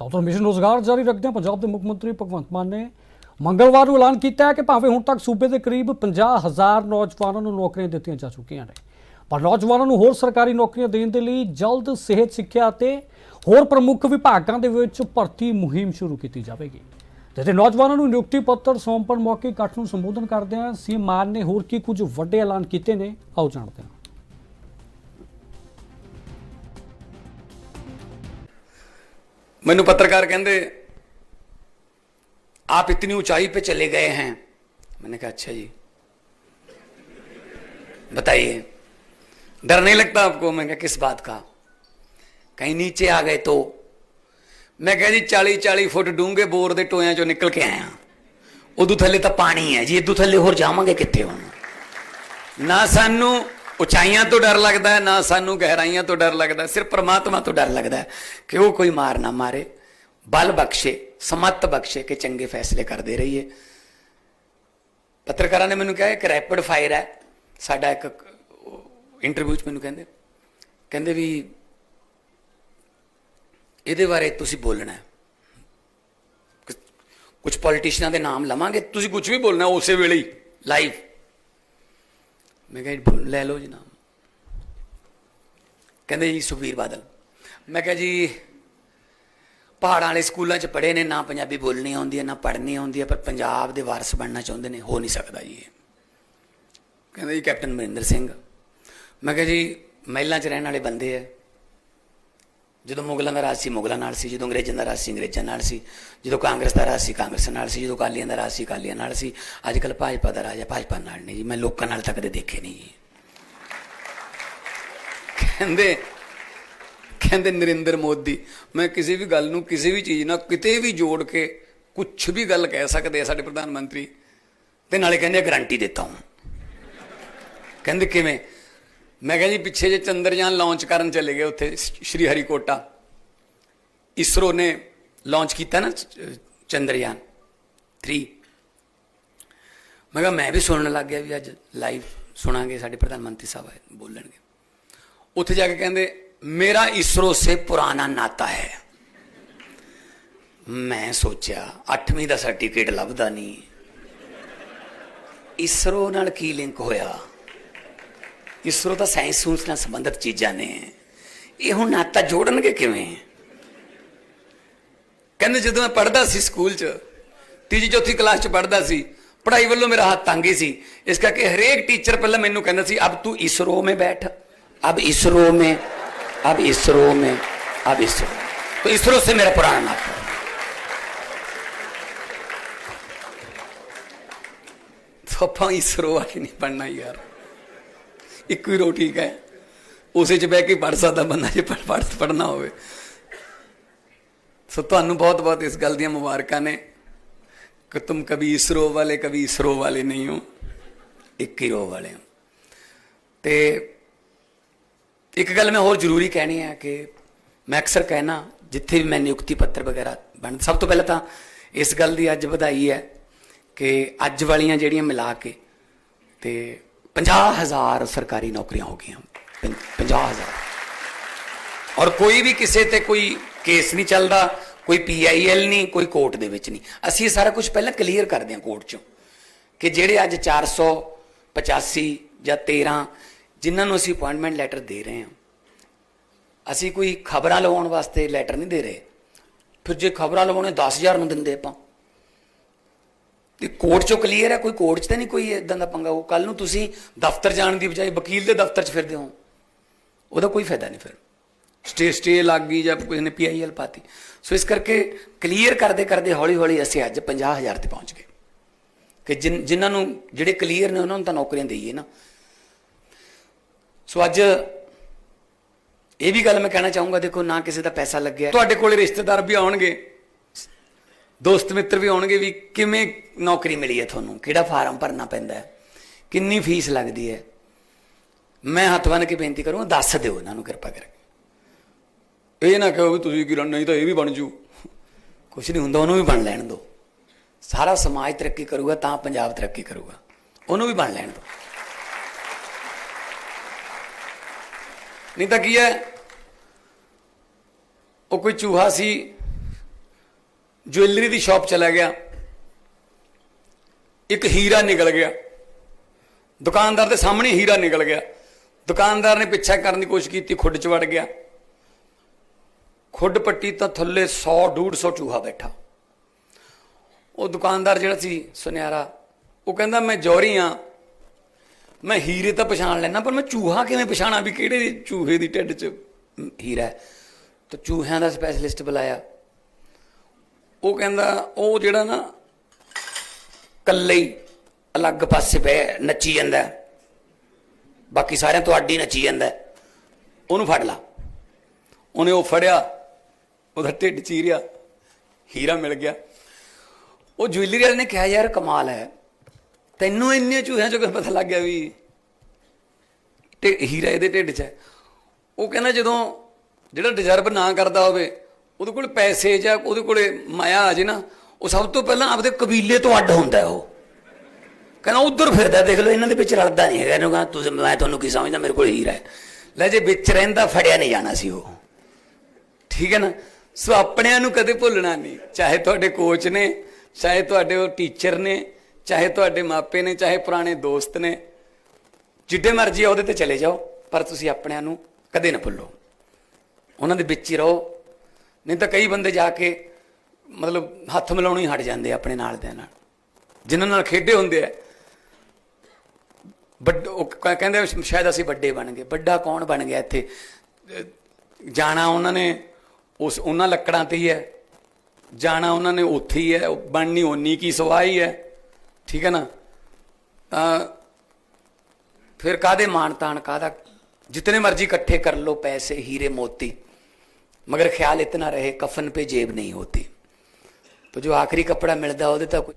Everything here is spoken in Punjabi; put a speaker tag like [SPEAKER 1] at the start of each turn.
[SPEAKER 1] ਤਾਂ ਉਧਰ ਮਿਸ਼ਨ ਰੋਜ਼ਗਾਰ ਜਾਰੀ ਰੱਖਦਿਆਂ ਪੰਜਾਬ ਦੇ ਮੁੱਖ ਮੰਤਰੀ ਭਗਵੰਤ ਮਾਨ ਨੇ ਮੰਗਲਵਾਰ ਨੂੰ ਐਲਾਨ ਕੀਤਾ ਹੈ ਕਿ ਭਾਵੇਂ ਹੁਣ ਤੱਕ ਸੂਬੇ ਦੇ ਕਰੀਬ 50000 ਨੌਜਵਾਨਾਂ ਨੂੰ ਨੌਕਰੀਆਂ ਦਿੱਤੀਆਂ ਜਾ ਚੁੱਕੀਆਂ ਨੇ, ਪਰ ਨੌਜਵਾਨਾਂ ਨੂੰ ਹੋਰ ਸਰਕਾਰੀ ਨੌਕਰੀਆਂ ਦੇਣ ਦੇ ਲਈ ਜਲਦ ਸਿਹਤ ਸਿੱਖਿਆ ਅਤੇ ਹੋਰ ਪ੍ਰਮੁੱਖ ਵਿਭਾਗਾਂ ਦੇ ਵਿੱਚ ਭਰਤੀ ਮੁਹਿੰਮ ਸ਼ੁਰੂ ਕੀਤੀ ਜਾਵੇਗੀ। ਤੇ ਤੇ ਨੌਜਵਾਨਾਂ ਨੂੰ ਨਿਯੁਕਤੀ ਪੱਤਰ ਸੌਂਪਣ ਮੌਕੇ ਇਕੱਠ ਨੂੰ ਸੰਬੋਧਨ ਕਰਦਿਆਂ ਸੀਐਮ ਮਾਨ ਨੇ ਹੋਰ ਕੀ ਕੁਝ ਵੱਡੇ ਐਲਾਨ ਕੀਤੇ ਨੇ, ਆਓ ਜਾਣਦੇ ਹਾਂ।
[SPEAKER 2] ਮੈਨੂੰ ਪੱਤਰਕਾਰ ਕਹਿੰਦੇ आप इतनी ऊंचाई पे चले गए हैं मैंने कहा अच्छा जी बताइए डर नहीं लगता आपको मैं कहा किस बात का कहीं नीचे आ गए तो ਮੈਂ ਕਿਹਾ ਜੀ 40 40 ਫੁੱਟ ਡੂੰਘੇ ਬੋਰ ਦੇ ਟੋਇਆਂ ਚੋਂ ਨਿਕਲ ਕੇ ਆਇਆ ਉਦੋਂ ਥੱਲੇ ਤਾਂ ਪਾਣੀ ਹੈ ਜੀ ਇਦੋਂ ਥੱਲੇ ਹੋਰ ਜਾਵਾਂਗੇ ਕਿੱਥੇ ਹੁਣ ਨਾ ਸਾਨੂੰ ਉਚਾਈਆਂ ਤੋਂ ਡਰ ਲੱਗਦਾ ਹੈ, ਨਾ ਸਾਨੂੰ ਗਹਿਰਾਈਆਂ ਤੋਂ ਡਰ ਲੱਗਦਾ ਸਿਰਫ ਪ੍ਰਮਾਤਮਾ ਤੋਂ ਡਰ ਲੱਗਦਾ ਕਿ ਉਹ ਕੋਈ ਮਾਰ ਨਾ ਮਾਰੇ, ਬਲ ਬਖਸ਼ੇ, ਸਮਤ ਬਖਸ਼ੇ ਕਿ ਚੰਗੇ ਫੈਸਲੇ ਕਰਦੇ ਰਹੀਏ। ਪੱਤਰਕਾਰਾਂ ਨੇ ਮੈਨੂੰ ਕਿਹਾ, ਇੱਕ ਰੈਪਿਡ ਫਾਇਰ ਹੈ। ਸਾਡਾ ਇੱਕ ਇੰਟਰਵਿਊ 'ਚ ਮੈਨੂੰ ਕਹਿੰਦੇ ਕਹਿੰਦੇ ਵੀ ਇਹਦੇ ਬਾਰੇ ਤੁਸੀਂ ਬੋਲਣਾ ਹੈ। ਕੁਝ ਪੋਲੀਟੀਸ਼ੀਅਨਾਂ ਦੇ ਨਾਮ ਲਵਾਂਗੇ, ਤੁਸੀਂ ਕੁਝ ਵੀ ਬੋਲਣਾ ਉਸੇ ਵੇਲੇ ਹੀ ਲਾਈਵ ਮੈਂ ਕਿਹਾ ਜੀ ਬੋਲ- ਲੈ ਲਓ ਜੀ ਨਾਮ। ਕਹਿੰਦੇ ਜੀ, ਸੁਖਬੀਰ ਬਾਦਲ। ਮੈਂ ਕਿਹਾ ਜੀ, ਪਹਾੜਾਂ ਵਾਲੇ ਸਕੂਲਾਂ 'ਚ ਪੜ੍ਹੇ ਨੇ, ਨਾ ਪੰਜਾਬੀ ਬੋਲਣੀ ਆਉਂਦੀ ਹੈ, ਨਾ ਪੜ੍ਹਨੀ ਆਉਂਦੀ ਹੈ, ਪਰ ਪੰਜਾਬ ਦੇ ਵਾਰਸ ਬਣਨਾ ਚਾਹੁੰਦੇ ਨੇ, ਹੋ ਨਹੀਂ ਸਕਦਾ ਜੀ ਇਹ। ਕਹਿੰਦੇ ਜੀ, ਕੈਪਟਨ ਮਰਿੰਦਰ ਸਿੰਘ। ਮੈਂ ਕਿਹਾ ਜੀ, ਮਹਿਲਾਂ 'ਚ ਰਹਿਣ ਵਾਲੇ ਬੰਦੇ ਆ। ਜਦੋਂ ਮੁਗਲਾਂ ਦਾ ਰਾਜ ਸੀ, ਮੁਗਲਾਂ ਨਾਲ ਸੀ, ਜਦੋਂ ਅੰਗਰੇਜ਼ਾਂ ਦਾ ਰਾਜ ਸੀ, ਅੰਗਰੇਜ਼ਾਂ ਨਾਲ ਸੀ, ਜਦੋਂ ਕਾਂਗਰਸ ਦਾ ਰਾਜ ਸੀ, ਕਾਂਗਰਸ ਨਾਲ ਸੀ, ਜਦੋਂ ਅਕਾਲੀਆਂ ਦਾ ਰਾਜ ਸੀ, ਅਕਾਲੀਆਂ ਨਾਲ ਸੀ ਅੱਜ ਕੱਲ ਭਾਜਪਾ ਦਾ ਰਾਜ ਹੈ, ਭਾਜਪਾ ਨਾਲ ਨਹੀਂ ਜੀ, ਮੈਂ ਲੋਕਾਂ ਨਾਲ ਤਾਂ ਕਦੇ ਦੇਖੇ ਨਹੀਂ ਜੀ। ਕਹਿੰਦੇ ਕਹਿੰਦੇ ਨਰਿੰਦਰ ਮੋਦੀ, ਮੈਂ ਕਿਸੇ ਵੀ ਗੱਲ ਨੂੰ ਕਿਸੇ ਵੀ ਚੀਜ਼ ਨਾਲ ਕਿਤੇ ਵੀ ਜੋੜ ਕੇ ਕੁਝ ਵੀ ਗੱਲ ਕਹਿ ਸਕਦੇ ਆ ਸਾਡੇ ਪ੍ਰਧਾਨ ਮੰਤਰੀ, ਤੇ ਨਾਲੇ ਕਹਿੰਦੇ ਗਾਰੰਟੀ ਦਿੱਤਾ ਹੂੰ। ਕਹਿੰਦੇ ਕਿਵੇਂ? ਮੈਂ ਕਿਹਾ ਜੀ, ਪਿੱਛੇ ਜੇ ਚੰਦਰਯਾਨ ਲਾਂਚ ਕਰਨ ਚਲੇ ਗਏ ਉੱਥੇ ਸ਼੍ਰੀ ਹਰੀਕੋਟਾ। ਇਸਰੋ ਨੇ ਲਾਂਚ ਕੀਤਾ ਨਾ ਚੰਦਰਯਾਨ 3 ਮੈਂ ਕਿਹਾ, ਮੈਂ ਵੀ ਸੁਣਨ ਲੱਗ ਗਿਆ ਵੀ ਅੱਜ ਲਾਈਵ ਸੁਣਾਂਗੇ, ਸਾਡੇ ਪ੍ਰਧਾਨ ਮੰਤਰੀ ਸਾਹਿਬ ਬੋਲਣਗੇ। ਉੱਥੇ ਜਾ ਕੇ ਕਹਿੰਦੇ, ਮੇਰਾ ਇਸਰੋ ਸੇ ਪੁਰਾਣਾ ਨਾਤਾ ਹੈ। ਮੈਂ ਸੋਚਿਆ 8ਵੀਂ ਦਾ ਸਰਟੀਫਿਕੇਟ ਲੱਭਦਾ ਨਹੀਂ। ਇਸਰੋ ਨਾਲ ਕੀ ਲਿੰਕ ਹੋਇਆ? ਇਸਰੋ ਤਾਂ ਸਾਇੰਸ ਸੂੰਸ ਨਾਲ ਸੰਬੰਧਿਤ ਚੀਜ਼ਾਂ ਨੇ ਇਹ ਹੁਣ ਨਾਤਾ ਜੋੜਨਗੇ ਕਿਵੇਂ ਕਹਿੰਦੇ ਜਦੋਂ ਮੈਂ ਪੜ੍ਹਦਾ ਸੀ ਸਕੂਲ 'ਚ ਤੀਜੀ ਚੌਥੀ ਕਲਾਸ 'ਚ ਪੜ੍ਹਦਾ ਸੀ ਪੜ੍ਹਾਈ ਵੱਲੋਂ ਮੇਰਾ ਹੱਥ ਤੰਗ ਹੀ ਸੀ ਇਸ ਕਰਕੇ ਹਰੇਕ ਟੀਚਰ ਪਹਿਲਾਂ ਮੈਨੂੰ ਕਹਿੰਦਾ ਸੀ ਅਬ ਤੂੰ ਇਸਰੋ में बैठ अब इसरो में अब इसरो में अब इसरो तो इसरो से मेरा पुराना नाता है। तो ਆਪਾਂ ਇਸਰੋ ਵਾਲੇ ਨਹੀਂ ਪੜਨਾ ਯਾਰ ਇੱਕੋ ਹੀ ਰੋ ਠੀਕ ਹੈ ਉਸੇ ਚ ਬਹਿ ਕੇ ਪੜ ਸਕਦਾ ਬੰਦਾ ਜੇ ਪੜ ਪੜ ਪੜਨਾ ਹੋਵੇ। ਸੋ ਤੁਹਾਨੂੰ ਬਹੁਤ ਬਹੁਤ ਇਸ ਗੱਲ ਦੀਆਂ ਮੁਬਾਰਕਾਂ ਨੇ। ਕਿ ਤੁਮ ਕभी ਇਸਰੋ ਵਾਲੇ ਕभी ਇਸਰੋ ਵਾਲੇ ਨਹੀਂ ਹੋ, ਇੱਕ ਹੀ ਰੋ ਵਾਲੇ ਹੋ। ਤੇ ਇੱਕ ਗੱਲ ਮੈਂ ਹੋਰ ਜ਼ਰੂਰੀ ਕਹਿਣੀ ਹੈ ਕਿ ਮੈਂ ਅਕਸਰ ਕਹਿਣਾ, ਜਿੱਥੇ ਵੀ ਮੈਂ ਨਿਯੁਕਤੀ ਪੱਤਰ ਵਗੈਰਾ ਬਣ, ਸਭ ਤੋਂ ਪਹਿਲਾਂ ਤਾਂ ਇਸ ਗੱਲ ਦੀ ਅੱਜ ਵਧਾਈ ਹੈ ਕਿ ਅੱਜ ਵਾਲੀਆਂ ਜਿਹੜੀਆਂ ਮਿਲਾ ਕੇ ਤੇ 50000 ਸਰਕਾਰੀ ਨੌਕਰੀਆਂ ਹੋ ਗਈਆਂ। 50000 ਔਰ ਕੋਈ ਵੀ ਕਿਸੇ ਤੇ ਕੋਈ ਕੇਸ ਨਹੀਂ ਚੱਲਦਾ, ਕੋਈ ਪੀਆਈਐਲ ਨਹੀਂ, ਕੋਈ ਕੋਰਟ ਦੇ ਵਿੱਚ ਨਹੀਂ। ਅਸੀਂ ਇਹ ਸਾਰਾ ਕੁਝ ਪਹਿਲਾਂ ਕਲੀਅਰ ਕਰਦੇ ਹਾਂ ਕੋਰਟ 'ਚੋਂ ਕਿ ਜਿਹੜੇ ਅੱਜ 485 ਜਾਂ 13 ਜਿਨ੍ਹਾਂ ਨੂੰ ਅਸੀਂ ਅਪਾਇੰਟਮੈਂਟ ਲੈਟਰ ਦੇ ਰਹੇ ਹਾਂ, ਅਸੀਂ ਕੋਈ ਖਬਰਾਂ ਲਵਾਉਣ ਵਾਸਤੇ ਲੈਟਰ ਨਹੀਂ ਦੇ ਰਹੇ। ਫਿਰ ਜੇ ਖਬਰਾਂ ਲਵਾਉਣੇ 10000 ਨੂੰ ਦਿੰਦੇ ਆਪਾਂ। ਤੇ ਕੋਰਟ 'ਚੋਂ ਕਲੀਅਰ ਹੈ, ਕੋਈ ਕੋਰਟ 'ਚ ਤਾਂ ਨਹੀਂ ਕੋਈ ਇਦਾਂ ਦਾ ਪੰਗਾ? ਉਹ ਕੱਲ ਨੂੰ ਤੁਸੀਂ ਦਫ਼ਤਰ ਜਾਣ ਦੀ ਬਜਾਏ ਵਕੀਲ ਦੇ ਦਫ਼ਤਰ 'ਚ ਫਿਰਦੇ ਹੋ। ਉਹਦਾ ਕੋਈ ਫਾਇਦਾ ਨਹੀਂ ਫਿਰ। ਸਟੇ ਸਟੇ ਲੱਗ ਗਈ ਜਾਂ ਕਿਸੇ ਨੇ ਪੀਆਈਐਲ ਪਾਤੀ। ਸੋ ਇਸ ਕਰਕੇ ਕਲੀਅਰ ਕਰਦੇ ਕਰਦੇ ਹੌਲੀ ਹੌਲੀ ਅਸੀਂ ਅੱਜ 50000 ਤੇ ਪਹੁੰਚ ਗਏ। ਕਿ ਜਿਨ- ਜਿਨ੍ਹਾਂ ਨੂੰ ਜਿਹੜੇ ਕਲੀਅਰ ਨੇ, ਉਹਨਾਂ ਨੂੰ ਤਾਂ ਨੌਕਰੀਆਂ ਦੇਈਏ ਨਾ। ਸੋ ਅੱਜ ਇਹ ਵੀ ਗੱਲ ਮੈਂ ਕਹਿਣਾ ਚਾਹੂੰਗਾ, ਦੇਖੋ ਨਾ ਕਿਸੇ ਦਾ ਪੈਸਾ ਲੱਗਿਆ। ਤੁਹਾਡੇ ਕੋਲੇ ਰਿਸ਼ਤੇਦਾਰ ਵੀ ਆਉਣਗੇ। ਦੋਸਤ ਮਿੱਤਰ ਵੀ ਆਉਣਗੇ ਵੀ ਕਿਵੇਂ ਨੌਕਰੀ ਮਿਲੀ ਹੈ ਤੁਹਾਨੂੰ? ਕਿਹੜਾ ਫਾਰਮ ਭਰਨਾ ਪੈਂਦਾ ਹੈ? ਕਿੰਨੀ ਫੀਸ ਲੱਗਦੀ ਹੈ? ਮੈਂ ਹੱਥ ਬੰਨ੍ਹ ਕੇ ਬੇਨਤੀ ਕਰੂੰਗਾ ਦੱਸ ਦਿਓ ਇਹਨਾਂ ਨੂੰ ਕਿਰਪਾ ਕਰਕੇ। ਇਹ ਨਾ ਕਹੋ ਵੀ ਤੁਸੀਂ ਕੀ ਨਹੀਂ ਤਾਂ ਇਹ ਵੀ ਬਣ ਜੂ। ਕੁਛ ਨਹੀਂ ਹੁੰਦਾ ਉਹਨੂੰ ਵੀ ਬਣ ਲੈਣ ਦਿਓ। ਸਾਰਾ ਸਮਾਜ ਤਰੱਕੀ ਕਰੂਗਾ ਤਾਂ ਪੰਜਾਬ ਤਰੱਕੀ ਕਰੂਗਾ। ਉਹਨੂੰ ਵੀ ਬਣ ਲੈਣ ਦਿਓ। ਨਹੀਂ ਤਾਂ ਕੀ ਹੈ? ਉਹ ਕੋਈ ਚੂਹਾ ਸੀ ਜੁਐਲਰੀ ਦੀ ਸ਼ਾਪ ਚਲਾ ਗਿਆ। ਇੱਕ ਹੀਰਾ ਨਿਕਲ ਗਿਆ। ਦੁਕਾਨਦਾਰ ਦੇ ਸਾਹਮਣੇ ਹੀਰਾ ਨਿਕਲ ਗਿਆ। ਦੁਕਾਨਦਾਰ ਨੇ ਪਿੱਛਾ ਕਰਨ ਦੀ ਕੋਸ਼ਿਸ਼ ਕੀਤੀ, ਖੁੱਡ ਚ ਵੜ ਗਿਆ। ਖੁੱਡ ਪੱਟੀ ਤਾਂ ਥੱਲੇ 100 150 ਚੂਹਾ ਬੈਠਾ। ਉਹ ਦੁਕਾਨਦਾਰ ਜਿਹੜਾ ਸੀ, ਸੁਨਿਆਰਾ, ਉਹ ਕਹਿੰਦਾ, ਮੈਂ ਜੌਹਰੀ ਆ। ਮੈਂ ਹੀਰੇ ਤਾਂ ਪਛਾਣ ਲੈਣਾ ਪਰ ਮੈਂ ਚੂਹਾ ਕਿਵੇਂ ਪਛਾਣਾ ਵੀ ਕਿਹੜੇ ਚੂਹੇ ਦੀ ਢਿੱਡ 'ਚ ਹੀਰਾ ਹੈ? ਚੂਹਿਆਂ ਦਾ ਸਪੈਸ਼ਲਿਸਟ ਬੁਲਾਇਆ। ਉਹ ਕਹਿੰਦਾ, ਉਹ ਜਿਹੜਾ ਨਾ ਕੱਲੇ ਹੀ ਅਲੱਗ ਪਾਸੇ ਪੈ ਨੱਚੀ ਜਾਂਦਾ ਬਾਕੀ ਸਾਰਿਆਂ ਤੋਂ ਅੱਡੀ ਨੱਚੀ ਜਾਂਦਾ ਉਹਨੂੰ ਫੜ ਲਾ। ਉਹਨੇ ਉਹ ਫੜਿਆ, ਉਹਦਾ ਢਿੱਡ ਚੀਰਿਆ, ਹੀਰਾ ਮਿਲ ਗਿਆ। ਉਹ ਜੁਐਲਰੀ ਵਾਲੇ ਨੇ ਕਿਹਾ, ਯਾਰ, ਕਮਾਲ ਹੈ। ਤੈਨੂੰ ਇੰਨੇ ਚੂਹਿਆਂ ਚੋਂ ਪਤਾ ਲੱਗ ਗਿਆ ਵੀ ਤੇ ਹੀਰਾ ਇਹਦੇ ਢਿੱਡ 'ਚ ਹੈ? ਉਹ ਕਹਿੰਦਾ, ਜਦੋਂ ਜਿਹੜਾ ਡਿਜ਼ਰਵ ਨਾ ਕਰਦਾ ਹੋਵੇ ਉਹਦੇ ਕੋਲ ਪੈਸੇ ਜਾਂ ਉਹਦੇ ਕੋਲੇ ਮਾਇਆ ਆ ਜੇ ਨਾ, ਉਹ ਸਭ ਤੋਂ ਪਹਿਲਾਂ ਆਪਦੇ ਕਬੀਲੇ ਤੋਂ ਅੱਡ ਹੁੰਦਾ ਉਹ। ਕਹਿੰਦਾ ਉਧਰ ਫਿਰਦਾ ਦੇਖ ਲਓ, ਇਹਨਾਂ ਦੇ ਵਿੱਚ ਰਲਦਾ ਨਹੀਂ ਹੈਗਾ। ਇਹਨੂੰ ਕਹਿੰਦਾ, ਤੁਸੀਂ, ਮੈਂ ਤੁਹਾਨੂੰ ਕੀ ਸਮਝਦਾ, ਮੇਰੇ ਕੋਲ ਹੀਰਾ ਹੈ। ਲੈ ਜੇ ਵਿੱਚ ਰਹਿੰਦਾ, ਫੜਿਆ ਨਹੀਂ ਜਾਣਾ ਸੀ ਉਹ। ਠੀਕ ਹੈ ਨਾ? ਸੋ ਆਪਣਿਆਂ ਨੂੰ ਕਦੇ ਭੁੱਲਣਾ ਨਹੀਂ। ਚਾਹੇ ਤੁਹਾਡੇ ਕੋਚ ਨੇ, ਚਾਹੇ ਤੁਹਾਡੇ ਉਹ ਟੀਚਰ ਨੇ, ਚਾਹੇ ਤੁਹਾਡੇ ਮਾਪੇ ਨੇ, ਚਾਹੇ ਪੁਰਾਣੇ ਦੋਸਤ ਨੇ। ਜਿੱਡੇ ਮਰਜ਼ੀ ਉਹਦੇ ਤੇ ਚਲੇ ਜਾਓ। ਪਰ ਤੁਸੀਂ ਆਪਣਿਆਂ ਨੂੰ ਕਦੇ ਨਾ ਭੁੱਲੋ। ਉਹਨਾਂ ਦੇ ਵਿੱਚ ਹੀ ਰਹੋ। ਨਹੀਂ ਤਾਂ ਕਈ ਬੰਦੇ ਜਾ ਕੇ ਮਤਲਬ ਹੱਥ ਮਿਲਾਉਣੀ ਹਟ ਜਾਂਦੇ ਆਪਣੇ ਨਾਲ ਦੇ ਨਾਲ। ਜਿਨ੍ਹਾਂ ਨਾਲ ਖੇਡੇ ਹੁੰਦੇ ਆ। ਵੱਡ ਕਹਿੰਦੇ ਸ਼ਾਇਦ ਅਸੀਂ ਵੱਡੇ ਬਣ ਗਏ। ਵੱਡਾ ਕੌਣ ਬਣ ਗਿਆ ਇੱਥੇ? ਜਾਣਾ ਉਹਨਾਂ ਨੇ ਉਸ, ਉਹਨਾਂ ਲੱਕੜਾਂ ਤੇ ਹੀ ਹੈ। ਜਾਣਾ ਉਹਨਾਂ ਨੇ ਉੱਥੇ ਹੀ ਹੈ। ਬਣਨੀ ਓਨੀ ਕੀ ਸਵਾਈ ਹੈ ਠੀਕ ਹੈ ਨਾ? ਤਾਂ ਫਿਰ ਕਾਦੇ ਮਾਨ ਤਾਨ ਕਾਦਾ ਜਿੰਨੇ ਮਰਜ਼ੀ ਇਕੱਠੇ ਕਰ ਲੋ ਪੈਸੇ, ਹੀਰੇ ਮੋਤੀ। मगर ख्याल इतना रहे कफन पे जेब नहीं होती तो जो आखिरी कपड़ा मिलता ਉਹਦੇ ਤਾਂ ਕੋਈ